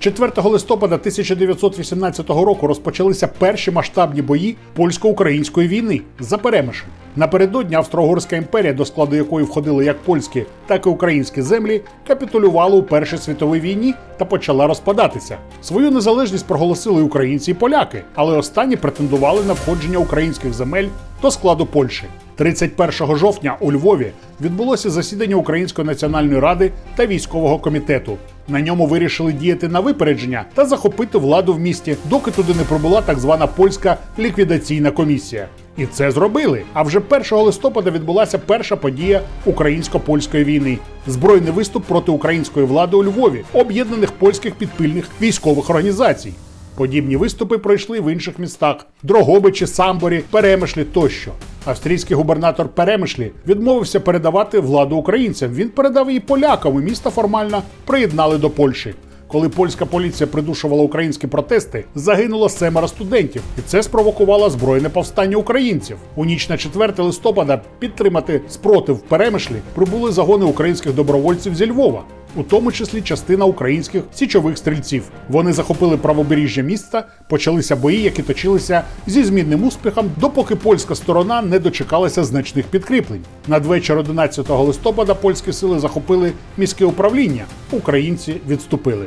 4 листопада 1918 року розпочалися перші масштабні бої польсько-української війни за Перемишль. Напередодні Австро-Угорська імперія, до складу якої входили як польські, так і українські землі, капітулювала у Першій світовій війні та почала розпадатися. Свою незалежність проголосили українці і поляки, але останні претендували на входження українських земель до складу Польщі. 31 жовтня у Львові відбулося засідання Української національної ради та військового комітету. На ньому вирішили діяти на випередження та захопити владу в місті, доки туди не прибула так звана польська ліквідаційна комісія. І це зробили. А вже 1 листопада відбулася перша подія українсько-польської війни збройний виступ проти української влади у Львові, об'єднаних польських підпільних військових організацій. Подібні виступи пройшли в інших містах: Дрогобичі, Самборі, Перемишлі тощо. Австрійський губернатор Перемишлі відмовився передавати владу українцям. Він передав її полякам, і місто формально приєднали до Польщі. Коли польська поліція придушувала українські протести, загинуло семеро студентів, і це спровокувало збройне повстання українців. У ніч на 4 листопада підтримати спротив Перемишлі прибули загони українських добровольців зі Львова у тому числі частина українських січових стрільців. Вони захопили правобережжя міста, почалися бої, які точилися зі змінним успіхом, допоки польська сторона не дочекалася значних підкріплень. Надвечір 11 листопада польські сили захопили міське управління. Українці відступили.